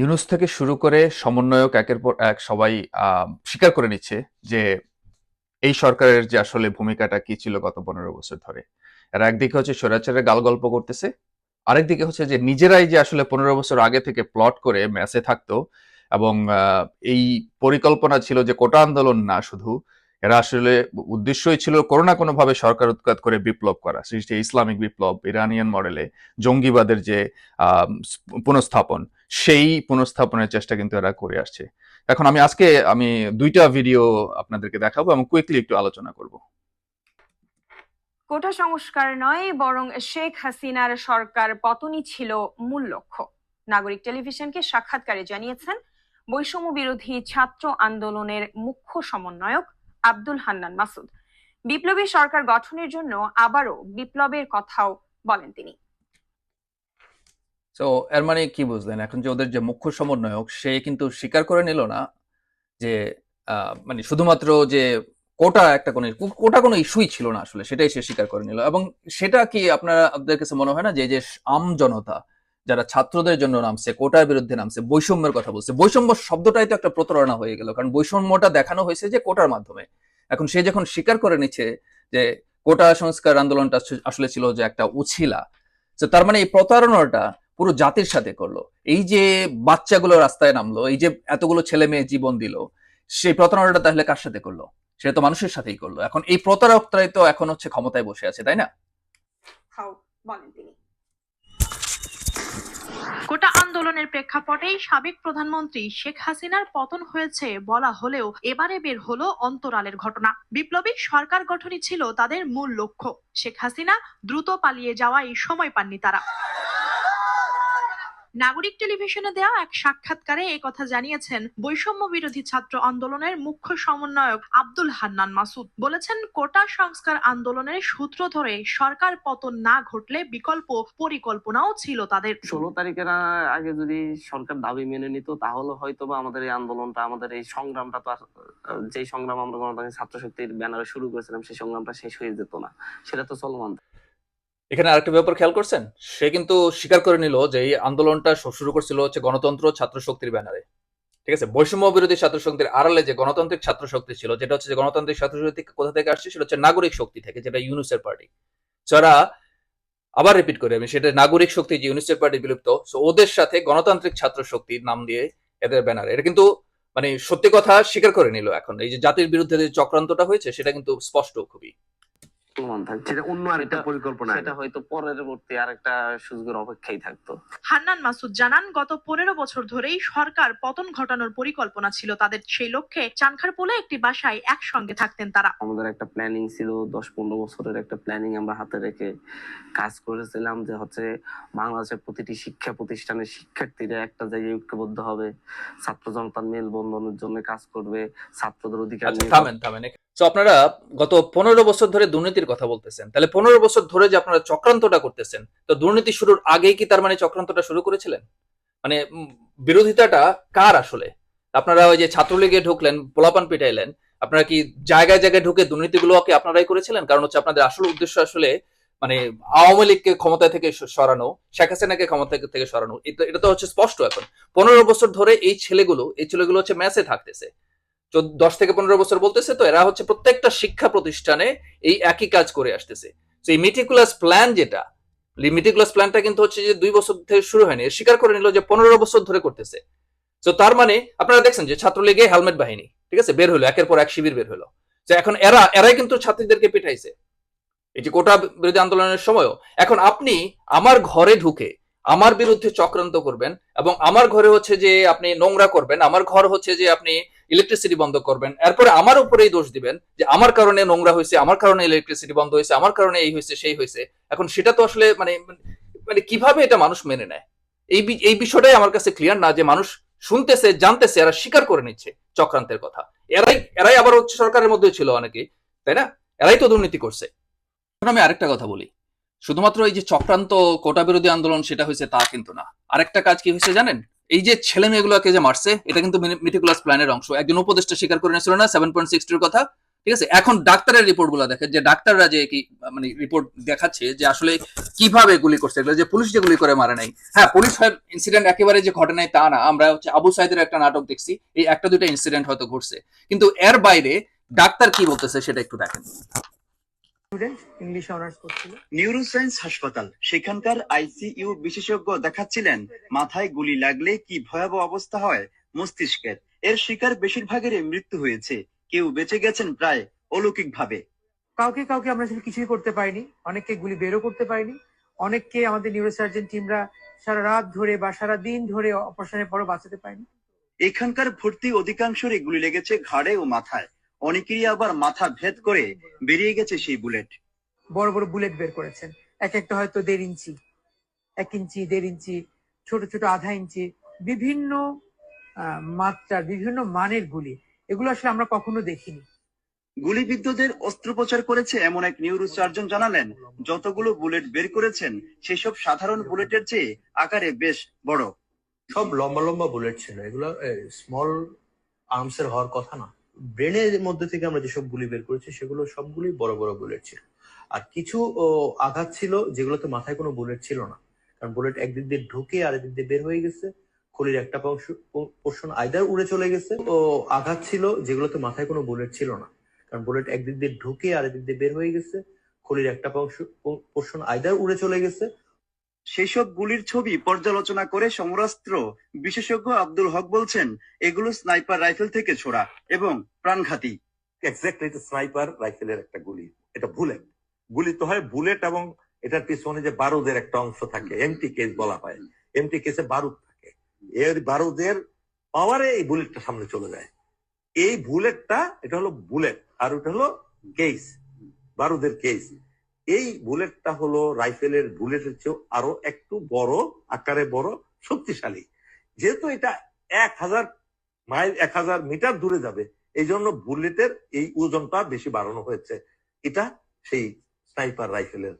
ইউনুস থেকে শুরু করে সমন্বয়ক একের পর এক সবাই স্বীকার করে নিচ্ছে যে এই সরকারের যে আসলে ভূমিকাটা কি ছিল গত পনেরো বছর ধরে। এরা একদিকে হচ্ছে স্বৈরাচারের গাল গল্প করতেছে, আরেকদিকে হচ্ছে যে নিজেরাই যে আসলে পনেরো বছর আগে থেকে প্লট করে ম্যাচে থাকতো এবং এই পরিকল্পনা ছিল যে কোটা আন্দোলন না শুধু এরা আসলে উদ্দেশ্যই ছিল কোনো না কোনো ভাবে সরকার উৎখাত করে বিপ্লব করা, সৃষ্টি ইসলামিক বিপ্লব, ইরানিয়ান মডেলে জঙ্গিবাদের যে পুনঃস্থাপন, সেই পুনঃস্থাপনের চেষ্টা কিন্তু এরা করে আসছে। এখন আমি আজকে আমি দুইটা ভিডিও আপনাদেরকে দেখাবো এবং কুইকলি একটু আলোচনা করব। কোটা সংস্কার নয়, বরং শেখ হাসিনার সরকার পতনই ছিল মূল লক্ষ্য। নাগরিক টেলিভিশনকে সাক্ষাৎকারে জানিয়েছেন, বৈষম্য বিরোধী ছাত্র আন্দোলনের মুখ্য সমন্বয়ক আব্দুল হান্নান মাসুদ। বিপ্লবী সরকার গঠনের জন্য আবারও বিপ্লবের কথাও বলেন তিনি। তো এর মানে কি বুঝলেন? এখন যে ওদের যে মুখ্য সমন্বয়ক, সে কিন্তু স্বীকার করে নিল না যে মানে শুধুমাত্র যে কোটা একটা কোনো, কোটা কোনো ইস্যুই ছিল না আসলে, সেটাই সে স্বীকার করে নিল। এবং সেটা কি আপনারা, আপনাদের কাছে মনে হয় না যে যে আম জনতা যারা ছাত্রদের জন্য নামছে, কোটার বিরুদ্ধে নামছে, বৈষম্যের কথা বলছে। বৈষম্য শব্দটাই তো একটা প্রতারণা হয়ে গেল, কারণ বৈষম্যটা দেখানো হয়েছে যে কোটার মাধ্যমে। এখন সে যখন স্বীকার করে নিচ্ছে যে কোটা সংস্কার আন্দোলনটা আসলে ছিল যে একটা উছিলা, তো তার মানে এই প্রতারণাটা পুরো জাতির সাথে করল। এই যে বাচ্চাগুলো রাস্তায় নামলো, এই যে এতগুলো ছেলে মেয়ে জীবন দিল, সেই প্রতারণাটা তাহলে কার সাথে করল? সেটা তো মানুষের সাথেই করল। এখন এই প্রতারকটাই তো এখন হচ্ছে ক্ষমতায় বসে আছে, তাই না? বলেন তিনি। কোটা আন্দোলনের প্রেক্ষাপটেই সাবেক প্রধানমন্ত্রী শেখ হাসিনার পতন হয়েছে বলা হলেও এবারে বের হলো অন্তরালের ঘটনা। বিপ্লবী সরকার গঠনই ছিল তাদের মূল লক্ষ্য। শেখ হাসিনা দ্রুত পালিয়ে যাওয়ায় সময় পাননি তারা। নাগরিক টেলিভিশনে দেওয়া এক সাক্ষাৎকারে কথা জানিয়েছেন বৈষম্য বিরোধী ছাত্র আন্দোলনের মুখ্য সমন্বয়ক আব্দুল হান্নান মাসুদ। বলেছেন, কোটা সংস্কার আন্দোলনের সূত্র ধরে সরকার পতন না ঘটলে বিকল্প পরিকল্পনাও ছিল তাদের। ষোলো তারিখের আগে যদি সরকার দাবি মেনে নিত, তাহলে হয়তো বা আমাদের এই আন্দোলনটা, আমাদের এই সংগ্রামটা তো যেই সংগ্রাম আমরা গণতান্ত্রিক ছাত্র শক্তির ব্যানারে শুরু করেছিলাম, সেই সংগ্রামটা শেষ হয়ে যেত না। সেটা তো চলমান। এখানে আরেকটা ব্যাপার খেয়াল করছেন? সে কিন্তু স্বীকার করে নিল যে এই আন্দোলনটা শুরু করছিল হচ্ছে গণতন্ত্র ছাত্র শক্তির ব্যানারে। ঠিক আছে? বৈষম্য বিরোধী ছাত্র শক্তির আড়ালে যে গণতান্ত্রিক ছাত্র শক্তি ছিল, যেটা হচ্ছে যে গণতান্ত্রিক ছাত্র শক্তি কোথা থেকে আসছে? সেটা হচ্ছে নাগরিক শক্তি থেকে, যেটা ইউনুসের পার্টি। যারা আবার রিপিট করে আমি, সেটা নাগরিক শক্তি যে ইউনিসেফ পার্টি বিলুপ্ত সো ওদের সাথে গণতান্ত্রিক ছাত্র শক্তির নাম দিয়ে এদের ব্যানারে। এটা কিন্তু মানে সত্যি কথা স্বীকার করে নিল এখন। এই যে জাতির বিরুদ্ধে যে চক্রান্তটা হয়েছে, সেটা কিন্তু স্পষ্ট খুবই। চলমান সেটা অন্য আরেকটা পরিকল্পনা সেটা হয়তো পরবর্তী আরেকটা সুযোগের অপেক্ষাই থাকতো। হান্নান মাসুদ জানান গত পনেরো বছর ধরেই সরকার পতন ঘটানোর পরিকল্পনা ছিল তাদের। সেই লক্ষ্যে চানখারপোলে একটি বাসায় একসঙ্গে থাকতেন তারা। আমাদের একটা প্ল্যানিং ছিল দশ পনেরো বছরের একটা প্ল্যানিং আমরা হাতে রেখে কাজ করেছিলাম যে হচ্ছে বাংলাদেশের প্রতিটি শিক্ষা প্রতিষ্ঠানের শিক্ষার্থীরা একটা জায়গায় ঐক্যবদ্ধ হবে। ছাত্র জনতার মেলবন্ধনের জন্য কাজ করবে ছাত্রদের অধিকার আচ্ছা থামেন থামেন তো আপনারা গত পনেরো বছর ধরে দুর্নীতির কথা বলতেছেন। তাহলে পনেরো বছর ধরে যে আপনারা চক্রান্তটা করতেছেন, তো দুর্নীতি শুরুর আগেই কি তার মানে চক্রান্তটা শুরু করেছিলেন? মানে বিরোধিতাটা কার আসলে? আপনারা ওই যে ছাত্রলীগে ঢুকলেন, পোলাপান পিটাইলেন, আপনারা কি জায়গায় জায়গায় ঢুকে দুর্নীতিগুলোকে আপনারাই করেছিলেন? কারণ হচ্ছে আপনাদের আসল উদ্দেশ্য আসলে মানে আওয়ামী লীগকে ক্ষমতা থেকে সরানো, শেখ হাসিনাকে ক্ষমতা থেকে সরানো। এটা তো হচ্ছে স্পষ্ট এখন। পনেরো বছর ধরে এই ছেলেগুলো এই ছেলেগুলো হচ্ছে ম্যাচে থাকতেছে। দশ থেকে পনেরো বছর বলতেছে, তো এরা হচ্ছে প্রত্যেকটা শিক্ষা প্রতিষ্ঠানে এই একই কাজ করে আসতেছে। এই মিটিকুলাস প্ল্যান যেটা মিটিকুলাস প্ল্যানটা কিন্তু হচ্ছে যে দুই বছর থেকে শুরু হয়নি। স্বীকার করে নিল যে পনেরো বছর ধরে করতেছে। তো তার মানে আপনারা দেখছেন যে ছাত্রলীগে হেলমেট বাহিনী, ঠিক আছে, বের হলো, একের পর এক শিবির বের হলো। যে এখন এরা, এরাই কিন্তু ছাত্রীদেরকে পিটাইছে। এই যে কোটা বিরোধী আন্দোলনের সময়ও, এখন আপনি আমার ঘরে ঢুকে আমার বিরুদ্ধে চক্রান্ত করবেন এবং আমার ঘরে হচ্ছে যে আপনি নোংরা করবেন, আমার ঘর হচ্ছে যে আপনি ইলেকট্রিসিটি বন্ধ করবেন। এরপরে আমার উপরেই দোষ দিবেন যে আমার কারণে নোংরা হয়েছে, আমার কারণে ইলেকট্রিসিটি বন্ধ হয়েছে, আমার কারণে এই হয়েছে, সেই হয়েছে। এখন সেটা তো আসলে মানে মানে কীভাবে এটা মানুষ মেনে নেয়? এই এই বিষয়টাই আমার কাছে ক্লিয়ার না যে মানুষ শুনতেছে, জানতেছে, এরা স্বীকার করে নিচ্ছে চক্রান্তের কথা। এরাই এরাই আবার হচ্ছে সরকারের মধ্যে ছিল অনেকে তাই না? এরাই তো দুর্নীতি করছে। এখন আমি আরেকটা কথা বলি। শুধুমাত্র এই যে চক্রান্ত কোটা বিরোধী আন্দোলন সেটা হয়েছে তা কিন্তু না। আরেকটা কাজ কি হয়েছে জানেন? এই যে ছেলে মেয়েগুলোকে যে মারছে, এটা কিন্তু মিটিকুলাস প্ল্যানের অংশ। একজন উপদেষ্টা স্বীকার করে নিয়েছিল না সেভেন পয়েন্ট সিক্সটির কথা। ঠিক আছে? এখন ডাক্তারের রিপোর্টগুলো দেখেন যে ডাক্তাররা যে কি মানে রিপোর্ট দেখাচ্ছে যে আসলে কীভাবে গুলি করছে, এগুলো যে পুলিশ যে গুলি করে মারে নাই। হ্যাঁ পুলিশ ইনসিডেন্ট একেবারে যে ঘটে নাই তা না। আমরা হচ্ছে আবু সাইদের একটা নাটক দেখছি, এই একটা দুইটা ইনসিডেন্ট হয়তো ঘটছে। কিন্তু এর বাইরে ডাক্তার কি বলতেছে সেটা একটু দেখেন। স্টুডেন্ট ইংলিশ অনার্স করছিল। নিউরোসায়েন্স হাসপাতাল সেখানকার আইসিইউ বিশেষজ্ঞ দেখাচ্ছিলেন মাথায় গুলি লাগলে কি ভয়াবহ অবস্থা হয় মস্তিষ্কের। এর শিকার বেশিরভাগেরই মৃত্যু হয়েছে। কেউ বেঁচে গেছেন প্রায় অলৌকিক ভাবে কাউকে কাউকে আমরা আসলে কিছুই করতে পারিনি। অনেককে গুলি বেরও করতে পারিনি। অনেককে আমাদের নিউরোসার্জন টিমরা সারা রাত ধরে বা সারা দিন ধরে অপারেশনের পরও বাঁচাতে পারিনি। এখানকার ভর্তি অধিকাংশেরই গুলি লেগেছে ঘাড়ে ও মাথায়। অনেকেরই আবার মাথা ভেদ করে বেরিয়ে গেছে সেই বুলেট। বড় বড় বুলেট বের করেছেন। এক একটা হয়তো দেড় ইঞ্চি এক ইঞ্চি দেড় ইঞ্চি ছোট ছোট আধা ইঞ্চি বিভিন্ন আহ, মাত্রার বিভিন্ন মানের গুলি। এগুলো আসলে আমরা কখনো দেখিনি। গুলিবিদ্ধদের অস্ত্রোপচার করেছে এমন এক নিউরোসার্জন জানালেন যতগুলো বুলেট বের করেছেন সেসব সাধারণ বুলেটের চেয়ে আকারে বেশ বড়। সব লম্বা লম্বা বুলেট ছিল। এগুলো স্মল আর্মসের হওয়ার কথা না। ব্রেনের মধ্যে থেকে আমরা যেসব গুলি বের করেছি, সেগুলো সবগুলি বড় বড় বুলেট ছিল। আর কিছু আঘাত ছিল যেগুলোতে মাথায় কোনো বুলেট ছিল না। কারণ বুলেট একদিক দিয়ে ঢুকে আরেক দিয়ে বের হয়ে গেছে, খলির একটা পোর্শন আইদার উড়ে চলে গেছে। ও, আঘাত ছিল যেগুলোতে মাথায় কোনো বুলেট ছিল না। কারণ বুলেট একদিক দিয়ে ঢুকে আরেক দিয়ে বের হয়ে গেছে, খলির একটা পোর্শন আইদার উড়ে চলে গেছে সেসব গুলির ছবি পর্যালোচনা করে সমরাস্ত্র বিশেষজ্ঞ আব্দুল হক বলছেন, এগুলো স্নাইপার রাইফেল থেকে ছোড়া এবং প্রাণঘাতী। এক্স্যাক্টলি এটা স্নাইপার রাইফেলের একটা গুলি। এটা বুলেট। গুলি তো হয় বুলেট এবং এটার পিছনে যে বারুদের একটা অংশ থাকে এমটি কেস বলা হয়। এমটি কেসে বারুদ থাকে। এর বারুদের পাওয়ারে এই বুলেটটা সামনে চলে যায়। এই বুলেটটা, এটা হলো বুলেট আর ওটা হলো কেস বারুদের কেস এই বুলেটটা হলো রাইফেলের বুলেটের চেয়েও আরও একটু বড় আকারে বড়, শক্তিশালী। যেহেতু এটা এক হাজার মাইল, এক হাজার মিটার দূরে যাবে, এই জন্য বুলেটের এই ওজনটা বেশি বাড়ানো হয়েছে। এটা সেই স্নাইপার রাইফেলের